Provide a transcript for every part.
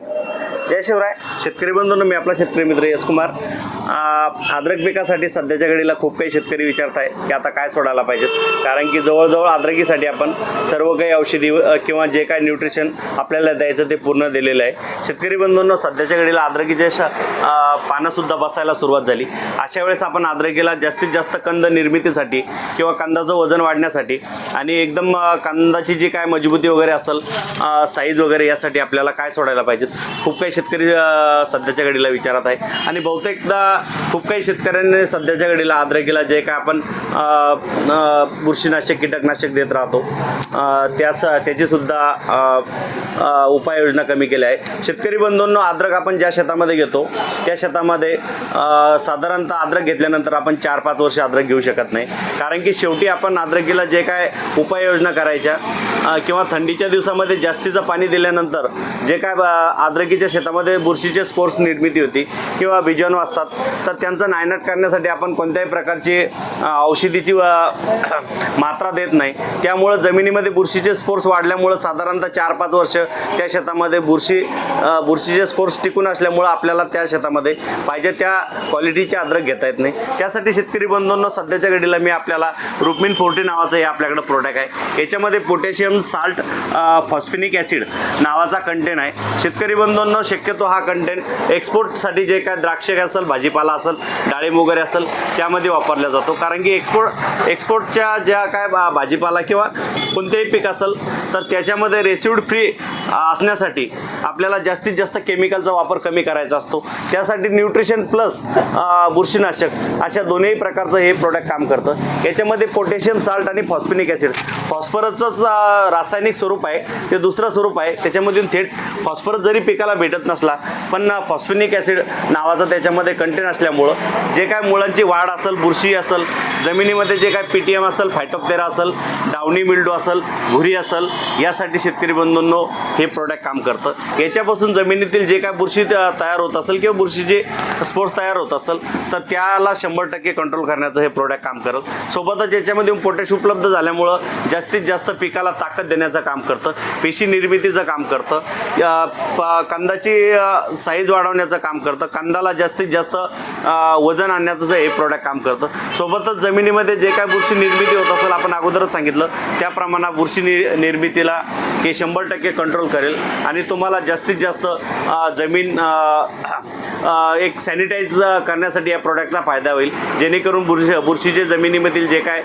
you जय शिवराय. शेतकरी बंधूंनो मी आपला शेतकरी मित्र यश कुमार अद्रक पिकासाठी सध्याच्या घडीला खूप काही शेतकरी विचारत आहे की आता काय सोडायला पाहिजेत. कारण की जवळजवळ अद्रकीसाठी आपण सर्व काही औषधी किंवा जे काय न्यूट्रिशन आपल्याला द्यायचं ते पूर्ण दिलेलं आहे. शेतकरी बंधूंनो सध्याच्या घडीला अद्रकीचे श पानंसुद्धा बसायला सुरुवात झाली. अशा वेळेस आपण अद्रकीला जास्तीत जास्त कंद निर्मितीसाठी किंवा कंदाचं वजन वाढण्यासाठी आणि एकदम कांदाची कंदाची जी काय मजबूती वगैरे असेल साईज वगैरे यासाठी आपल्याला काय सोडायला पाहिजेत? खूप काही शेतकरी सध्याच्या घडीला विचारत आहे. आणि बहुतेकदा खूप काही शेतकऱ्यांनी सध्याच्या घडीला आद्रकीला जे काय आपण बुरशीनाशक कीटकनाशक देत राहतो. त्याच त्याचीसुद्धा उपाययोजना कमी केल्या आहे शेतकरी बंधूंनो आद्रक आपण ज्या शेतामध्ये घेतो त्या शेतामध्ये साधारणतः आद्रक घेतल्यानंतर आपण चार पाच वर्ष आद्रक घेऊ शकत नाही. कारण की शेवटी आपण आद्रकीला जे काय उपाययोजना करायच्या किंवा थंडीच्या दिवसामध्ये जास्तीचं पाणी दिल्यानंतर जे काय आद्रकीच्या शेतात शेतामध्ये बुरशीचे स्पोर्स निर्मिती होती किंवा बीजाणू असतात तर त्यांचं नायनाट करण्यासाठी आपण कोणत्याही प्रकारची औषधीची मात्रा देत नाही. त्यामुळं जमिनीमध्ये बुरशीचे स्पोर्स वाढल्यामुळं साधारणतः चार पाच वर्ष त्या शेतामध्ये बुरशी बुरशीचे स्पोर्स टिकून असल्यामुळं आपल्याला त्या शेतामध्ये पाहिजे त्या क्वालिटीचे अद्रक घेता येत नाही. त्यासाठी शेतकरी बंधूंना सध्याच्या घडीला मी आपल्याला रुक्मिन फोर्टी नावाचं हे आपल्याकडे प्रोडक्ट आहे. याच्यामध्ये पोटॅशियम साल्ट फॉस्फिनिक ॲसिड नावाचा कंटेन आहे. शेतकरी बंधूंनो शक्यतो हा कंटेंट एक्सपोर्टसाठी जे काय द्राक्ष असेल भाजीपाला असेल डाळिंब वगैरे असेल त्यामध्ये वापरला जातो. कारण की एक्सपोर्ट एक्सपोर्टच्या ज्या काय भाजीपाला किंवा कोणतेही पीक असेल तर त्याच्यामध्ये रेसिड फ्री असण्यासाठी आपल्याला जास्तीत जास्त केमिकलचा वापर कमी करायचा असतो. त्यासाठी न्यूट्रिशन प्लस बुरशीनाशक अशा दोन्ही प्रकारचं हे प्रोडक्ट काम करतं. याच्यामध्ये पोटॅशियम साल्ट आणि फॉस्फिनिक ॲसिड फॉस्फरसचंच रासायनिक स्वरूप आहे ते दुसरं स्वरूप आहे त्याच्यामधून थेट फॉस्फरस जरी पिकाला भेटत नसला पण फॉस्फिनिक ॲसिड नावाचा त्याच्यामध्ये कंटेन असल्यामुळं जे काय मुळांची वाढ असेल बुरशी असेल जमिनीमध्ये जे काय पी टी एम असेल फायटोप्तेरा असेल डावणी मिल्डो असेल भुरी असेल यासाठी शेतकरी बंधूंनो हे प्रोडक्ट काम करतं. याच्यापासून जमिनीतील जे काय बुरशी त- तयार होत असेल किंवा बुरशीचे स्पोर्ट्स तयार होत असेल तर त्याला शंभर टक्के कंट्रोल करण्याचं हे प्रोडक्ट काम करत. सोबतच याच्यामध्ये पोटॅश उपलब्ध झाल्यामुळं जास्तीत जास्त पिकाला ताकद देण्याचं काम करतं पेशी निर्मितीचं काम करतं कांदाची प- कंदाची साईज वाढवण्याचं काम करतं कांदाला जास्तीत जास्त वजन आणण्याचं हे प्रोडक्ट काम करतं. सोबतच जमिनीमध्ये जे काय बुरशी निर्मिती होत असेल आपण अगोदरच सांगितलं त्याप्रमाणे बुरशी नि निर्मितीला हे शंभर टक्के कंट्रोल करेल. आणि तुम्हाला जास्तीत जास्त जमीन एक सॅनिटाईज करण्यासाठी या प्रोडक्टचा फायदा होईल. जेणेकरून बुरशी बुरशीचे जमिनीमधील जे काय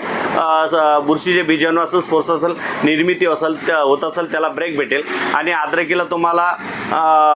बुरशीचे बीजाणू असेल स्पोर्स असेल निर्मिती असेल होत असेल त्याला ब्रेक भेटेल. आणि आद्रकीला तुम्हाला